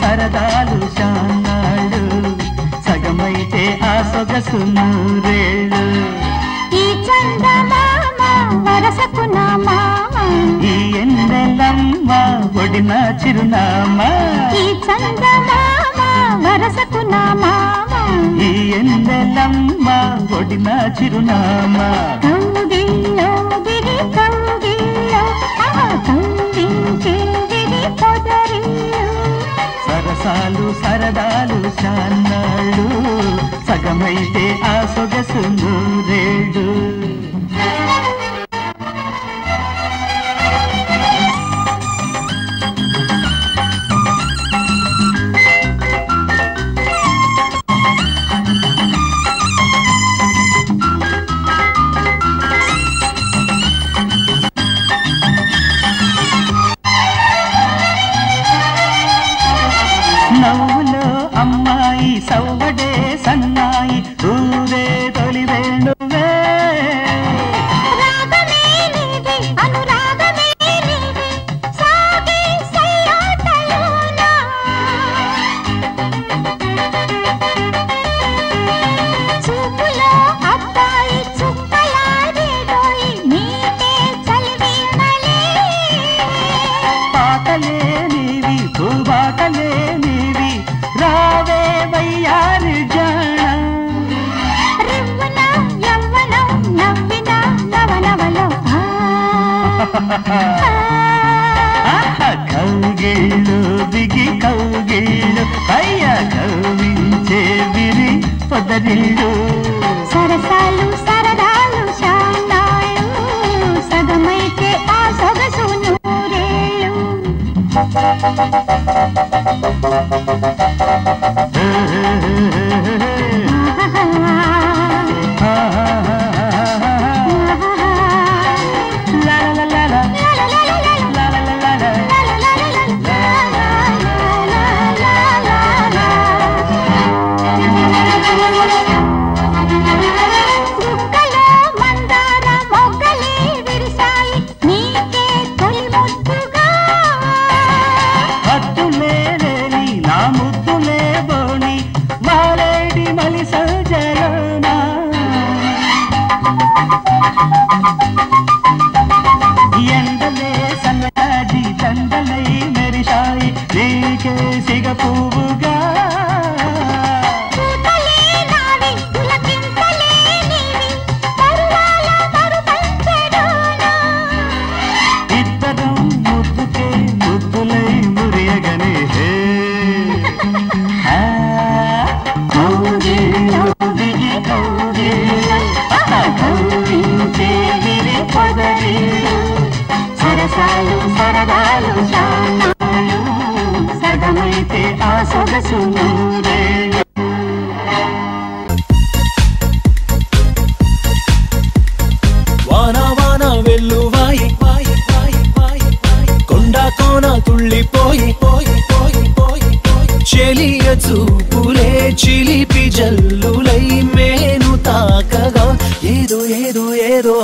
సరదాలు సగమైతే ఆ సొగసు నూరేళ్ళు. ఈ చందమామ వరసకు నా మామ ఈ ఎండలమ్మ ఒడిన చిరునామా. ఈ చందమామ వరసకు నా మామ ఈ ఎండలమ్మ ఒడిన చిరునామా. కౌగిల్లో దిగి కౌగిల్లో ఆ కవ్వించేదిది పొదరిల్లు సరసాలు సరదాలు శానాళ్ళు సగమైతే ఆ సొగసు నూరేళ్ళు అమ్మాయి సవ్వడే సన్నాయి ఊరే తొలి వేణువే. రాగమే నీది అనురాగమే నీది కౌగిళ్ళు దిగి కౌగిళ్ళు అయ్య కౌవించే విరి పొదరిళ్ళు సరసాలు సరదాలు శానాళ్ళు సగమైతే ఆ సొగసు నూరేళ్ళు. లా ఎండలే సన్నజాజి దండలై మెరిశాయి నీకే సిగ పువ్వుగా ఇద్దరం ముద్దుకే ముద్దులై మురియగనే హే. ఆ, కౌగిళ్ళు దిగి కౌగిళ్ళు, ఆ, కౌగిలించే సగమైతే ఆ సొగసు నూరేళ్ళు వాన వాన వెల్లువాయి. వాయి వాయి వాయి వాయి కొండ కోన తుళ్ళిపోయి. పోయి పోయి పోయి పోయి చెలియ చూపులే చిలిపి జల్లులై మేను తాకగా. ఏదో ఏదో ఏదో